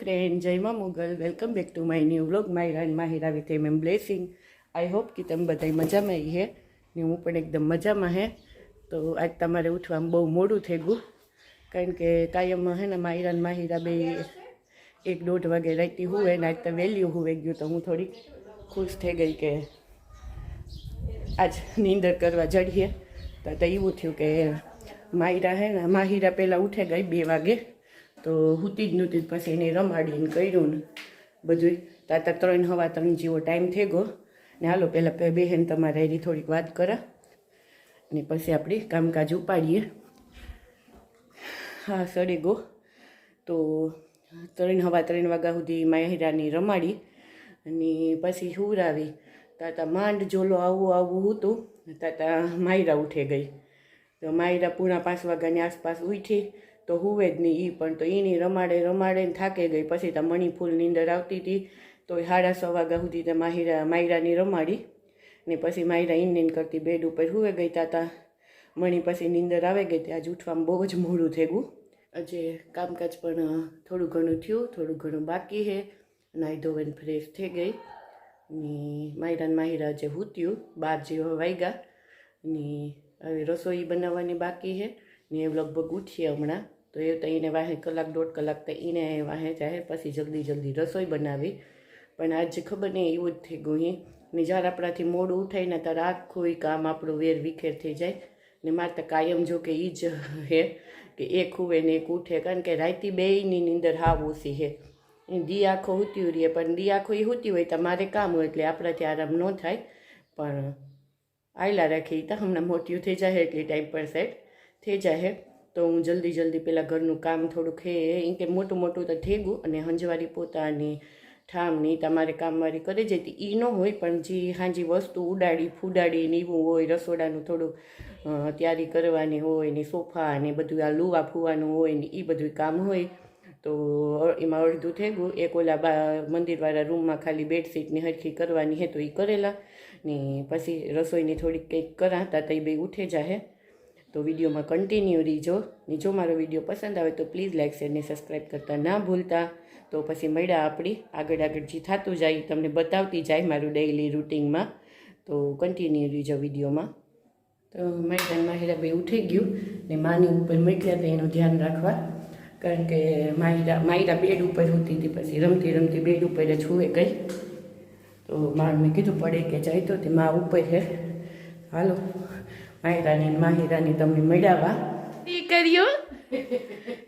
Friend જયમા Mogal welcome back to my new vlog my and Mahira with M M blessing I hope કે તમે બધા મજામાં હે ને હું પણ એકદમ મજામાં હે. તો આજ તમારે ઉઠવામાં બહુ મોડું થઈ ગયું. કારણ કે કાયમ હે ને માયરાન માહિરા બે એક દોઢ વાગે રાતી હુવે ને આજ તો વહેલી હુવે ગયું તો હું થોડીક ખુશ થઈ ગઈ કે આજ નીંદર કરવા જડીએ. તો તો એવું થયું કે માયરા હે ને માહિરા પહેલાં ઉઠે ગઈ બે વાગે. તો હુતી જ નહોતી પછી એને રમાડીને કર્યું ને બધું તાતા ત્રણ હવા ત્રણ જેવો ટાઈમ થઈ ગયો. ને હાલો પહેલાં બહેન તમારે એની થોડીક વાત કરા. ને પછી આપણે કામકાજ ઉપાડીએ. હા, સડી ગો. તો ત્રણ હવા ત્રણ વાગ્યા સુધી માહિરાની રમાડી. અને પછી હુરાવી તાતા માંડ જોલો આવું આવું હતું. તાતા માયરા ઉઠે ગઈ. તો માયરા પૂણા પાંચ વાગ્યાની આસપાસ ઉઠી. તો હુવે જ નહીં એ પણ. તો એની રમાડે રમાડે ને થાકે ગઈ. પછી ત્યાં મણિફૂલ નીંદર આવતી હતી તો સાડા સો વાગ્યા સુધી ત્યાં માહિરા, માયરાની રમાડી. ને પછી માયરા ઇન ઇન કરતી બેડ ઉપર હુવે ગઈ તા. મણી પછી નીંદર આવે ગઈ. ત્યાં આજ ઉઠવામાં બહુ જ મોડું થઈ ગયું આજે કામકાજ પણ થોડું ઘણું થયું. થોડું ઘણું બાકી છે નાઈ ધોવેન ફ્રેશ થઈ ગઈ. ને માયરા માહિરા જે હૂત્યું, બાર જેવા વાગ્યા ને હવે રસોઈ બનાવવાની બાકી છે ને લગભગ ઉઠીએ હમણાં. તો એ તો એને વાહે કલાક, દોઢ કલાક તો એને વાહે ચાહે પછી જલ્દી જલ્દી રસોઈ બનાવી. પણ આજે ખબર નહીં, એવું જ થઈ ગયું ને જ્યારે આપણાથી મોડું ઉઠાય ને ત્યારે આખું કામ આપણું વેર વિખેર થઈ જાય. ને મારે તો કાયમ જો કે એ જ હે, કે એક હુવે ને એક ઉઠે. કારણ કે રાતી બેયની નીંદર હાવ ઓછી હે. એ દી આખો હોતી રહીએ પણ દી આખો એ હોતી હોય તો મારે કામ હોય એટલે આપણાથી આરામ ન થાય. પણ આયલા રાખી તો હમણાં મોટી થઈ જાય એટલી ટાઈમ પર સેટ થઈ જાય તો હું જલ્દી જલ્દી પહેલાં ઘરનું કામ થોડુંક હે એમ કે મોટું મોટું તો ગયું અને હંજવારી પોતાની ઠામની તમારે કામવાળી કરી જતી એ ન હોય પણ જે હાજી વસ્તુ ઉડાડી, ફૂડાડી ને એવું હોય, રસોડાનું થોડું તૈયારી કરવાની હોય ને સોફા ને બધું, આ લુવા ફૂવાનું હોય ને એ બધું કામ હોય. તો એમાં અડધું થઈ ગયું એક ઓલા બા, મંદિરવાળા રૂમમાં ખાલી બેડશીટની હરખી કરવાની હે તો એ કરેલા. ને પછી રસોઈની થોડીક કંઈક કરાતા તો એ બે ઉઠે જાહે. તો વિડીયોમાં કન્ટિન્યુ રહીજો. ને જો મારો વીડિયો પસંદ આવે તો પ્લીઝ લાઇક શેર ને સબસ્ક્રાઈબ કરતા ના ભૂલતા. તો પછી મળ્યા આપણી આગળ આગળ જે થતું જાય તમને બતાવતી જાય મારું ડેઇલી રૂટિનમાં તો કન્ટિન્યુ રહીજો વિડીયોમાં. તો મેડમ માહિરા બે ઉઠી ગયું ને માની ઉપર મૂક્યા તો એનું ધ્યાન રાખવા. કારણ કે માહિરા માહિરા બેડ ઉપર હોતી હતી, પછી રમતી રમતી બેડ ઉપર જ હુએ ગઈ. તો માર મેં કીધું પડે કે જાય તો તે મા ઉપર છે હાલો. માહિરાની ને માહિરાની તમને મળ્યા કર્યો?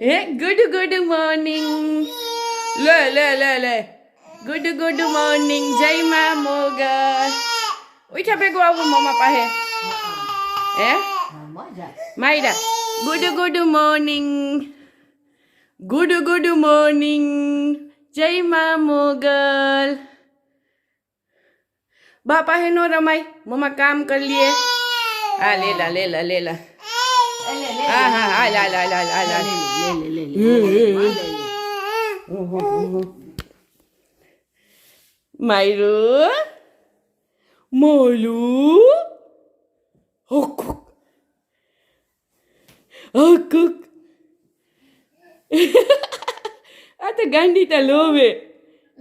હે ગુડ ગુડ મોર્નિંગ લે લે લે લે. ગુડ ગુડ મોર્નિંગ જય મા મોગર ઉઠા ભેગું આવું મમ્મા પાસે. હે? Myra good good morning good good morning જય મા મોગલ. બાપા હે નો રમાય. મમ્મા કામ કરી લીએ હા લેલા લેલા લેલા હા હા હા લા લા લા લા લા માયરું મોલું હુક હુક હુક આ તો ગાંડી તો લોવે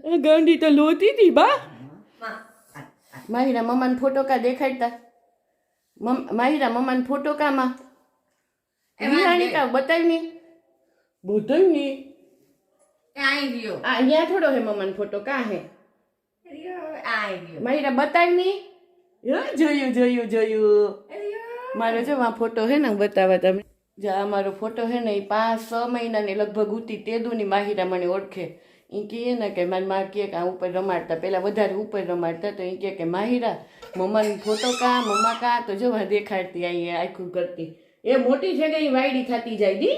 આ ગાંડી તો લોતી હતી બા માહિરા મમ્માને ફોટો કા દેખાડતા મમ મમ્માને ફોટો કામાં વિહાણી કા બતાવી ની બતાવી ની આઈ રહ્યો આ અહીંયા થોડો હે મમ્માને ફોટો કા હે? રહ્યો આઈ રહ્યો માહિરા બતાવી ની જોયું જોયું જોયું. મારો જો આ ફોટો હે ને બતાવવા તમે જો આ મારો ફોટો હે ને એ પાંચ છ મહિનાની લગભગ ઉતી તેદુની માહિરા મને ઓળખે. એ કહે ને કે મારી માં કહે કે આ ઉપર રમાડતા પહેલાં વધારે ઉપર રમાડતા તો એ કહે કે માહિરા મમ્માનો ફોટો કા મમ્મા કા? તો જો દેખાડતી અહીંયા આખું કરતી. એ મોટી છે કે એ વાયડી થતી જાય દી.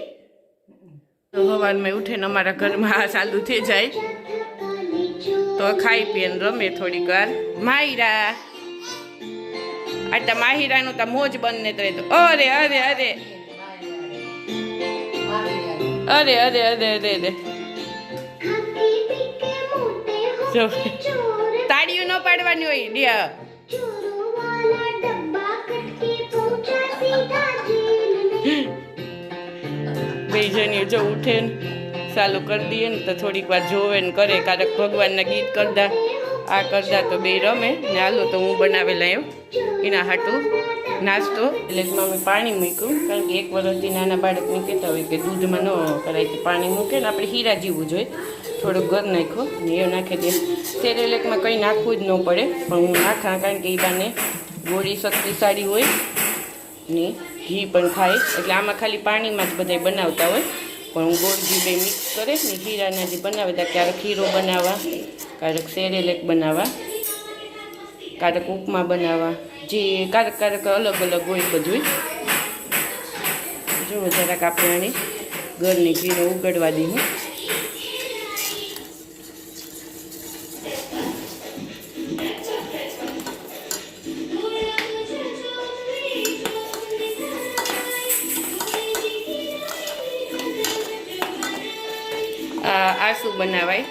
તો હવારમાં ઉઠીને અમારા ઘરમાં આ ચાલુ થઈ જાય. તો ખાઈ પીને રમે થોડીક વાર. માહિરા! આ તો માહિરાનું તો મોજ બંને તો. રહેતો અરે અરે. અરે અરે અરે અરે અરે અરે. જો. તાળીઓ ન પાડવાની હોય ડિયા બે જણી જો ઉઠે ને, ચાલુ કરી દઈએ ને તો થોડીક વાર જોવે ને કરે, કારક ભગવાનના ગીત કરતા. આ કરતા તો બે રમે. ને હાલો તો હું બનાવેલા એમ. એના હાટું નાસ્તો. એટલે મમ્મી પાણી મૂક્યું, કારણ કે એક વર્ષથી નાના બાળકને કહેતા હોય કે દૂધમાં ન કરાય તો પાણી મૂકે ને, આપણે હીરા જીવવું જોઈએ થોડુંક ઘર નાખ્યો ને એ નાખી દે. સેરેલેકમાં કંઈ નાખવું જ ન પડે, પણ હું નાખા કારણ કે એ બાને ગોળી શક્તિશાળી હોય ને ઘી પણ ખાય. એટલે આમાં ખાલી પાણીમાં જ બધાય બનાવતા હોય. પણ હું ગોળ ઘી બે મિક્સ કરે ને ઘીરાના જે બનાવે ત્યાં ક્યારેક ખીરો બનાવવા, ક્યારેક સેરેલેક બનાવવા, ક્યારેક ઉપમા બનાવવા, જે ક્યારેક ક્યારેક અલગ અલગ હોય બધું જો જરાક આપણે આને ઘરની ઘીને ઉગડવા દઈએ. આ બનાવાય.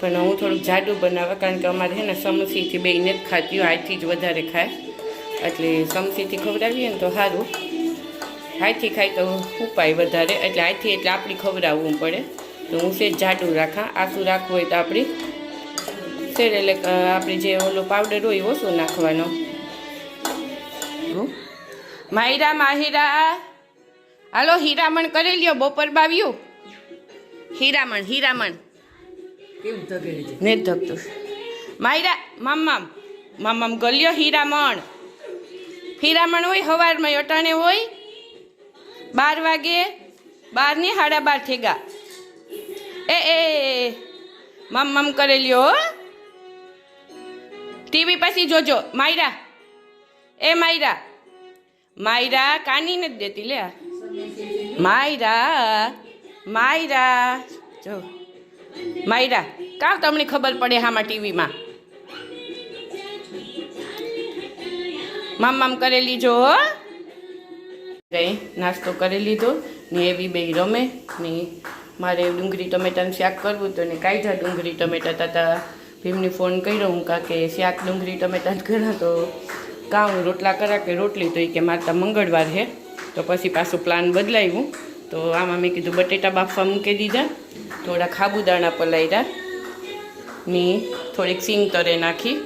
પણ હું થોડુંક જાડું બનાવવા કારણ કે અમારે છે ને સમસીથી બે જ ખાતી આથી જ વધારે ખાય. એટલે સમસીથી ખવડાવીએ ને તો સારું. હાથથી ખાય તો ઉપાય વધારે. એટલે હાથથી એટલે આપણી ખવડાવવું પડે. તો હું સેજ જાડું રાખા. આસું રાખવું હોય તો આપણી શેર એટલે આપણે જે ઓલો પાવડર હોય ઓછો નાખવાનો. માહિરા માહિરા. હાલો, હીરામણ કરી લ્યો, બપોર બાવ્યું. હીરામણ હીરામણ. કેવું ધગેલી છે? ને ધકતું માયરા મામામ મામામ ગલ્યો હીરામણ. હીરામણ હોય હવારમાં અટાણે હોય બાર વાગે બારની સાડા બાર થેગા એ એ મામ મામ કરેલ્યો હો. ટીવી પછી જોજો. માયરા એ માયરા. માયરા કાની નથી દેતી લે માયરા માયરા. જો. માયરા. કા તમને ખબર પડે આમાં ટીવીમાં? મામ મામ લીજો હો. ગઈ, નાસ્તો કરી લીધો, ને એવી બે રમે, ને મારે ડુંગળી ટમેટાનું શાક કરવું તો ને કાઢ્યા ડુંગળી, ટમેટા તાતા ભીમને ફોન કર્યો, હું કા કે શાક, ડુંગળી, ટમેટા ઘણા, તો કાં રોટલા કરા કે રોટલી, તો એ કે મારે ત્યાં મંગળવાર છે તો પછી પાછું પ્લાન બદલાવ્યું તો આમાં મેં કીધું, બટેટા બાફવા મૂકી દીધા, થોડા ખાબુદાણા પલાયરા, ને થોડીક સિંગ તરે નાખી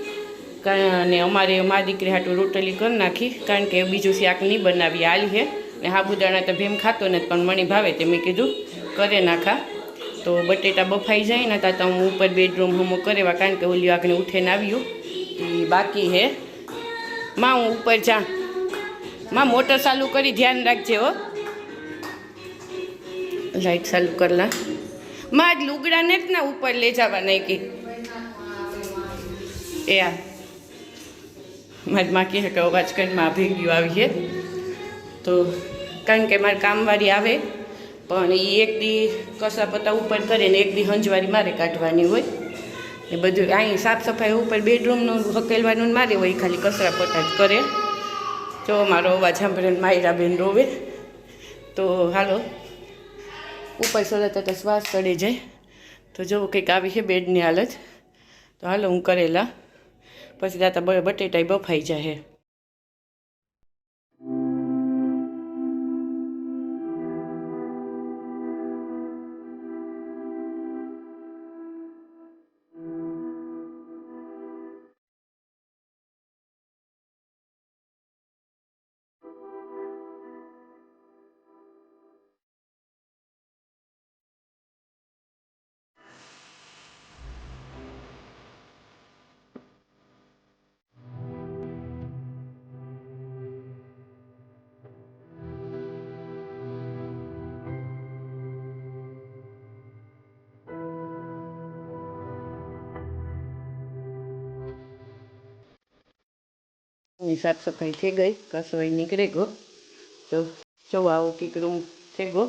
અને અમારે મારી દીકરી હાટું રોટલી કરી નાખી, કારણ કે બીજું શાક નહીં બનાવી આલી છે. ને સાબુદાણા તો ભીમ ખાતો નથી, પણ મણી ભાવે તે મેં કીધું, કરે નાખા. તો બટેટા બફાઈ જાય ને તો હું ઉપર બેડરૂમ હમો કરેવા, કારણ કે ઓલી આગને ઉઠીને આવ્યું. એ બાકી હે માં હું ઉપર જા. માં મોટર ચાલુ કરી, ધ્યાન રાખજે હો. લાઈટ ચાલુ કરલા માં, આજ લુગડા ને જ ના ઉપર લઈ જવા નહીં એ આ. મારી માં કહે કે અવાજ કરીને માં ભેગ્યું આવીએ તો કારણ કે મારે કામવાળી આવે, પણ એ એક દી કસા પતા ઉપર કરે ને એક દી હંજવારી મારે કાઢવાની હોય. એ બધું અહીં સાફ સફાઈ ઉપર બેડરૂમનું હકેલવાનું મારે હોય ખાલી કસરા પતા જ કરે. જો મારો અવાજ સાંભળે માયરા બેન રોવે. તો હાલો. ઉપર સરત તો શ્વાસ ચડી જાય. તો જો કંઈક આવી છે બેડની હાલત, તો હાલો હું કરેલા. પછી દાતા બ- બટેટાય બફાઈ જાય ની સાફ સફાઈ થઈ ગઈ કસવાઈ નીકળે ગયો તો જો આવો કંઈક રૂમ થઈ ગયો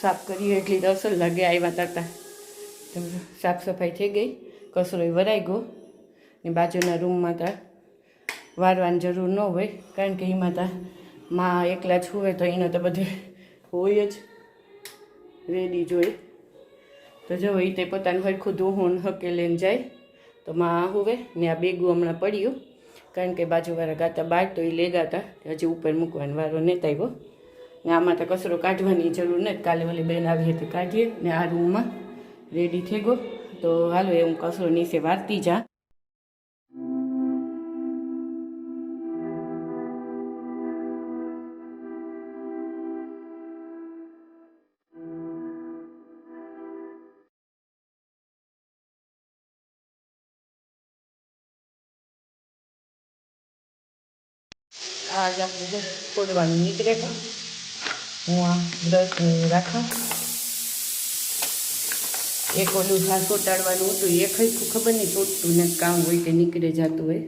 સાફ કરીએ, એટલી અસર લાગે આવ્યા તરતા સાફ સફાઈ થઈ ગઈ કસરોય વરાઈ ગયો. ને બાજુના રૂમમાં તા વારવાની જરૂર ન હોય, કારણ કે એમાં તા માં એકલા જ હોય તો એને તો બધે હોય જ રેડી જોઈ તો જો એ તે પોતાનું હરખું ધોહું હકે લઈને જાય. તો માં હુવે ને આ બેગું હમણાં પડ્યું. કારણ કે બાજુવાળા ગાતા બાર તો એ લેગાતા. હજી ઉપર મૂકવાનો વારો નહોતો આવ્યો. ને આમાં તો કચરો કાઢવાની જરૂર નથી કાલે ઓલી બેન આવી હતી કાઢીએ. ને આ રૂમમાં રેડી થઈ ગયો. તો હાલો એ હું કચરો નીચે વારતી જા. ફોડવાનું નીકળે છે હું આ બ્રશ રાખા. એક ઓલું ઘાસ ચોટાડવાનું હતું, એ ખૈખું ખબર નહીં ચોટતું ને કામ હોય કે નીકળે જતું હોય.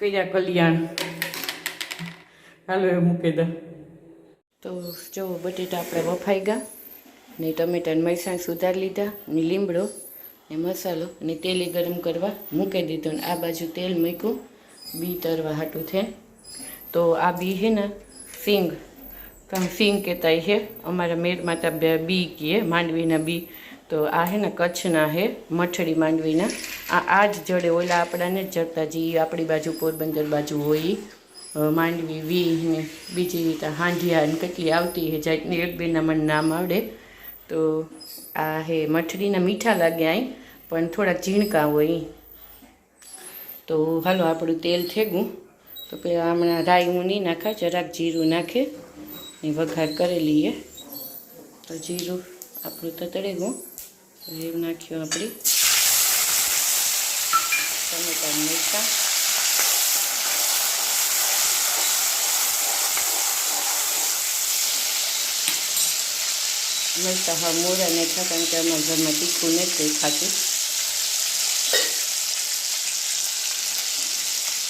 કયા કલ્યાણ. હાલો એ મૂકી દે. તો જો બટેટા આપણે વફાઈ ગયા, ને ટમેટાને મરસાણ સુધારી લીધા, ને લીમડો ને મસાલો ને તેલ ગરમ કરવા મૂકી દીધો ને આ બાજુ તેલ મૂક્યું. બી તરવા હાટું છે. તો આ બી હે ને, સિંગ. તમે સિંગ કહેતા છે અમારા મેર માતા બે બી કહે માંડવીના બી. તો આ હે ને કચ્છના હે મઠડી માંડવીના. આ આ જ જડે ઓલા આપણાને જ જડતા આપણી બાજુ પોરબંદર બાજુ હોય. માંડવી, વી ને, બીજી રીતે હાંઢિયા ને કેટલી આવતી હે જાતની એક બેના મને નામ આવડે. તો આ હે મઠડીના મીઠા લાગે અહીં પણ થોડાક ઝીણકા હોય. તો હાલો આપણું તેલ થેગું. તો પેલા હમણાં રાઈ હું નહીં નાખા, જરાક જીરું નાખે. ને વઘાર કરી લઈએ. તો જીરું આપણું તો તળે ગયું એવું નાખ્યું આપણી. ટમેટા મીઠા મરચાં. હા મોરા નાખ્યા કારણ કે અમારા ઘરમાં તીખું નથી ખાતું.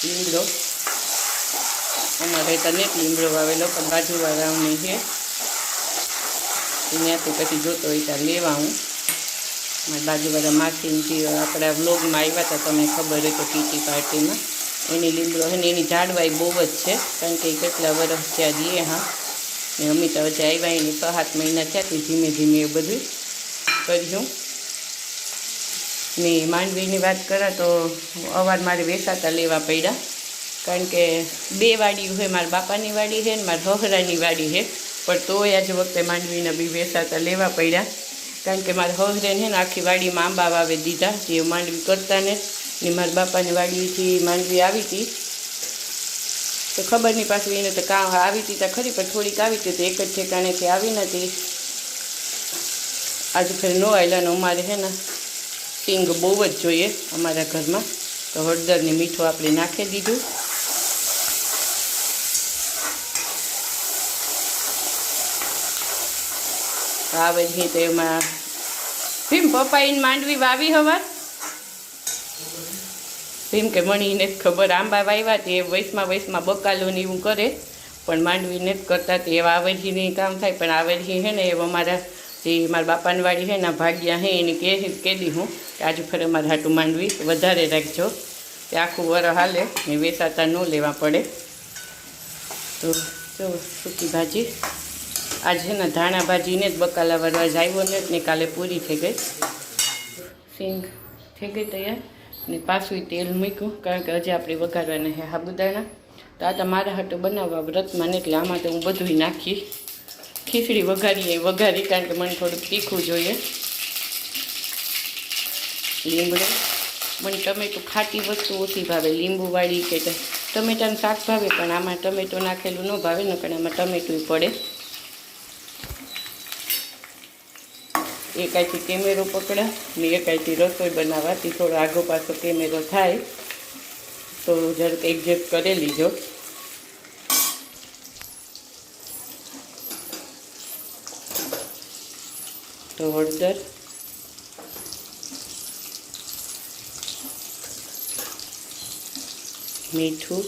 લીમડો. અમારે તો નથી લીમડો વાવેલો, પણ બાજુવાળાઓને છે. ત્યાંથી પછી જોતો હોય ત્યાં લેવા હું મારી બાજુવાળા માસીનથી આપણા વ્લોગમાં આવ્યા હતા, તમને ખબર હોય તો કીટી પાર્ટીમાં. એની લીમડો છે એની જાડવાઈ બહુ જ છે, કારણ કે કેટલા વર્ષ ત્યાં જઈએ હા. અમિતા વચ્ચે આવ્યા એની છ સાત મહિના થયા ધીમે ધીમે એ બધું કર્યું ને માંડવીની વાત કરા તો અવાર મારે વેસાતા લેવા પડ્યા. કારણ કે બે વાડી હોય મારા બાપાની વાડી છે ને મારા હહરાની વાડી છે. પણ તોય આજ વખતે માંડવીના બી વેસાતા લેવા પડ્યા. કારણ કે મારા હહરેને છે ને આખી વાડીમાં આંબા વાવે દીધા, જે માંડવી કરતા ને. ને મારા બાપાની વાડીથી માંડવી આવી હતી. તો ખબર નહીં પાછું એને તો કાં આવી હતી તો ખરી, પણ થોડીક આવી હતી તો એક જ ઠેકાણેથી આવી નથી આજે ફેર નો આવેલા ને અમારે છે ને સિંગ બહુ જ જોઈએ અમારા ઘરમાં. તો હળદરને મીઠું આપણે નાખી દીધું. આવે છે તો એમાં ભીમ પપ્પાઈને માંડવી વાવી હવાર. ભીમ કે મણીને ખબર આંબા વાવ્યા તે વયસમાં વયસમાં બકાલો ને એવું કરે. પણ માંડવીને જ કરતા તે એવા આવેજીની કામ થાય, પણ આવેજી છે ને એ અમારા જે મારા બાપાની વાડી છે એના ભાગ્યા હે એને કહે કહેલી હું કે આજે ફરે અમારે હાટું માંડવી, વધારે રાખજો કે આખું વર હાલે ને વેચાતા ન લેવા પડે. તો જો સૂકી ભાજી. આજે ને ધાણા ભાજીને જ બકાલા વરવા જ આવ્યો ને ને કાલે પૂરી થઈ ગઈ. સિંગ થઈ ગઈ તૈયાર. ને પાછું તેલ મૂક્યું, કારણ કે હજી આપણે વઘારવાના છે સાબુદાણા તો આ તો મારા હાટું બનાવવા વ્રતમાં ને એટલે આમાં તો હું બધું નાખી. ખીચડી વઘારીએ. વઘારી કારણ કે મને થોડુંક તીખું જોઈએ. લીમડો મને ટમેટું ખાટી વસ્તુ ઓછી ભાવે. લીંબુવાળી કે ટમેટાનું શાક ભાવે, પણ આમાં ટમેટું નાખેલું ન ભાવે ને કારણ આમાં ટમેટું પડે. એકાઈથી કેમેરો પકડા ને એકાઈથી રસોઈ બનાવવાથી થોડો આગો પાછો કેમેરો થાય. તો જરાક એડજસ્ટ કરી લીજો. તો હળદર. મીઠું.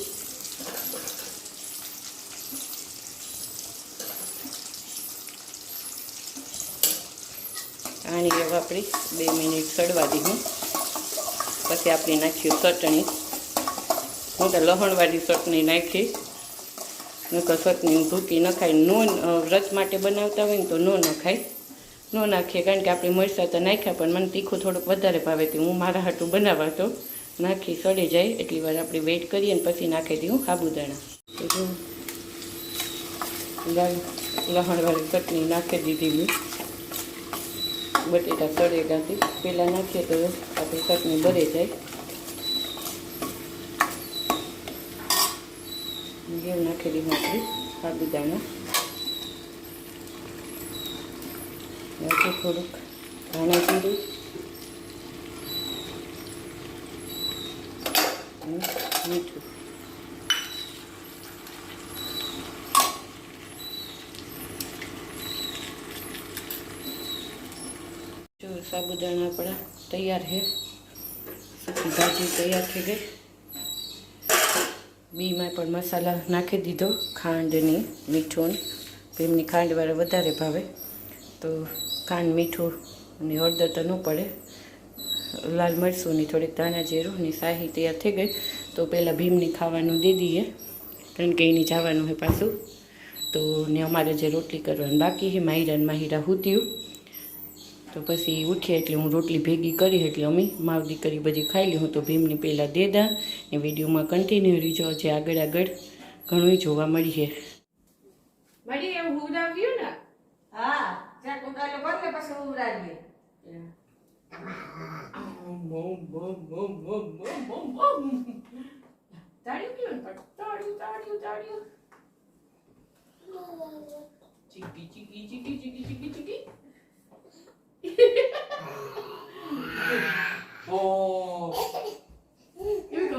આની હવે આપણે બે મિનિટ સડવા દીધું પછી આપણે નાખ્યું ચટણી. હું તો લહણવાળી ચટણી નાખી. નકર ચટણી ભૂકી ન ખાય નો વ્રત માટે બનાવતા હોય ને તો નો ન ખાય ન નાખીએ, કારણ કે આપણે મરચાં તો નાખ્યા, પણ મને તીખું થોડુંક વધારે ભાવે તે હું મારા હાટું બનાવવા તો નાખી સડી જાય, એટલી વાર આપણે વેઇટ કરીએ અને પછી નાખી દઉં સાબુદાણા જો ચટણી નાખી દીધી મેં. બટેટા સળેલાથી પહેલાં નાખીએ તો આપણી ચટણી ભરે જાય. નાખી દીધું આપણે સાબુદાણા હજી થોડુંક ધાણા જીરું. મીઠું. જો સાબુદાણા આપણા તૈયાર છે. ભાજી તૈયાર થઈ ગઈ. બીમાં પણ મસાલા નાખી દીધો. ખાંડની મીઠું એમની ખાંડવાળા વધારે ભાવે. તો ખાંડ મીઠું અને હળદર તો ન પડે. લાલ મરચુંની થોડીક ધાણા જીરુંની શાહી તૈયાર થઈ ગઈ. તો પહેલાં ભીમની ખાવાનું દે દઈએ. કારણ કે એની જવાનું હોય પાછું. તો ને અમારે જે રોટલી કરવાની બાકી છે માહિરા ને માહિરા હુત્યું. તો પછી ઉઠીએ એટલે હું રોટલી ભેગી કરી એટલે અમે માવ દીકરી બધી ખાઈ લી. હું તો ભીમની પહેલાં દેદા એ વિડીયોમાં કન્ટિન્યુ રીજો જે આગળ આગળ ઘણું જોવા મળી છે મળી એવું હુવડાવ્યું ને? હા. Sea, con Carlos Paz pasó a Duralde. Yeah. Dario, Dario, Dario, Dario. Chiqui, chiqui, chiqui, chiqui, chiqui, chiqui. oh. Here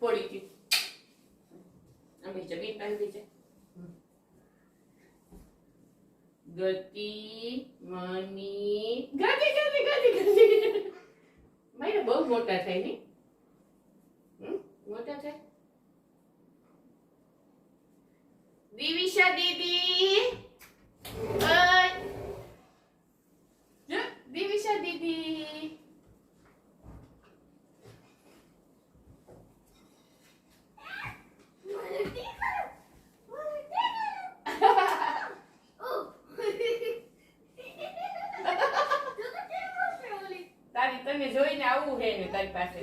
40. ગતિ મની. ગતિ ગતિ ગતિ ગતિ. મારે બહુ મોટા થાય ને? મોટા થાય? દિવિશા દીદી ઓય જો, દિવિશા દીદી તારી તને જોઈને આવું હે ને તારી પાસે.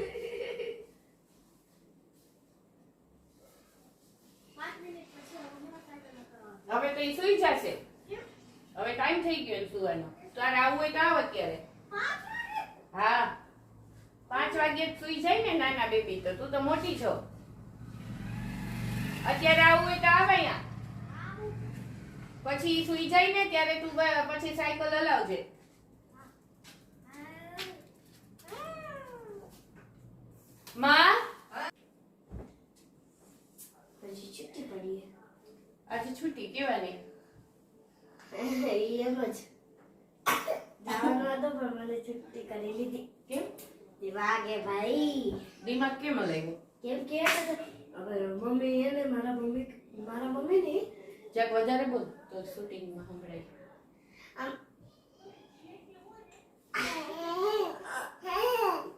હવે તો ઈ સુઈ જશે. હવે ટાઈમ થઈ ગયો સુવાનો. તારે આવવું હોય તો આવ અત્યારે. હા. પાંચ વાગે સુઈ જાય ને નાના બેબી તો. તું તો મોટી છો. અત્યારે આવું હોય તો આવ અહીંયા. પછી સુઈ જાય ને ત્યારે તું પછી સાયકલ હલાવજે. માં પછી છુટ્ટી પડી આજે છુટ્ટી કેવાની. એમ જ. જવાનું હતું પણ મને છુટ્ટી કરી લીધી. કેમ? તે વાગે ભાઈ. દિમાગ કેમ લાગ્યો કેમ કે હવે મમ્મી એને મારા મમ્મી મારા મમ્મી ને જરાક વધારે બોલ તો શૂટિંગમાં સંભળાય. આમ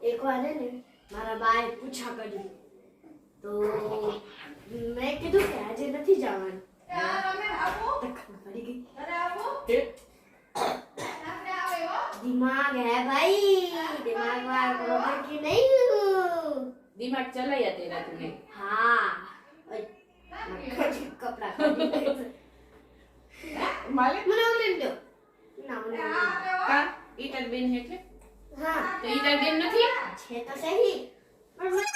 એક વાર ને મારા બાએ પૂછા કર્યું તો મેં કીધું કે આજે નથી જવાનું તો ખબર પડી ગઈ હે? दिमाग है भाई दिमाग वार करोगे कि नहीं દિમાગ ચલાયા તેરા તુને हाँ ओए, कपड़ा काटी। માલિક મને ઉલેન દો ના મને ઉલેન દો. કા ઈટર બેન હે તો ઈટર બેન નથી? છે તો સહી. પણ